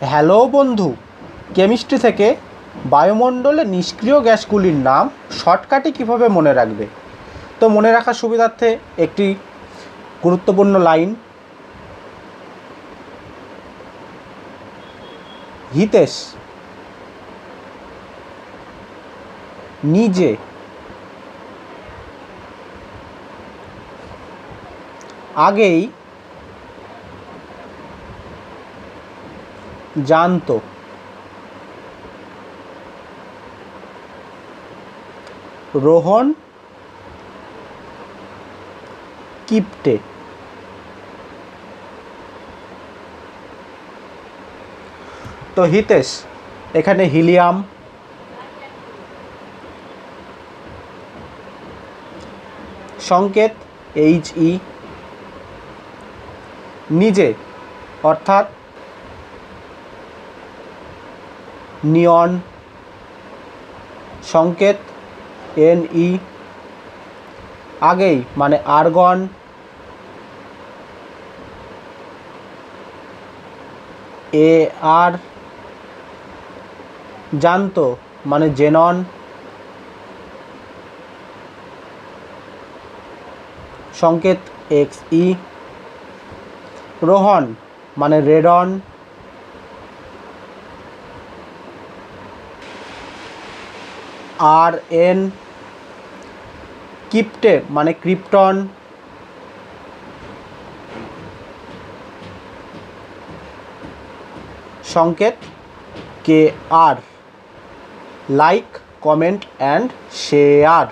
Hello বন্ধু, chemistry থেকে বায়ুমণ্ডলে নিষ্ক্রিয় গ্যাসগুলির নাম শর্টকাটে কীভাবে মনে রাখবে? তো মনে রাখার সুবিধার্থে একটি গুরুত্বপূর্ণ লাইন। হিতেশ, নিজে আগেই জানতো। রোহন কিপ্টে। তো হিতেশ এখানে হিলিয়াম। সংকেত এইচ ই। নিজে অর্থাৎ নিয়ন, সংকেত এন ই আগেই মানে আর্গন এ আর জানতো মানে জেনন, সংকেত এক্স ই রোহন মানে রেডন আর এন কিপ্টে মানে ক্রিপ্টন। সংকেত K R. Like comment and share.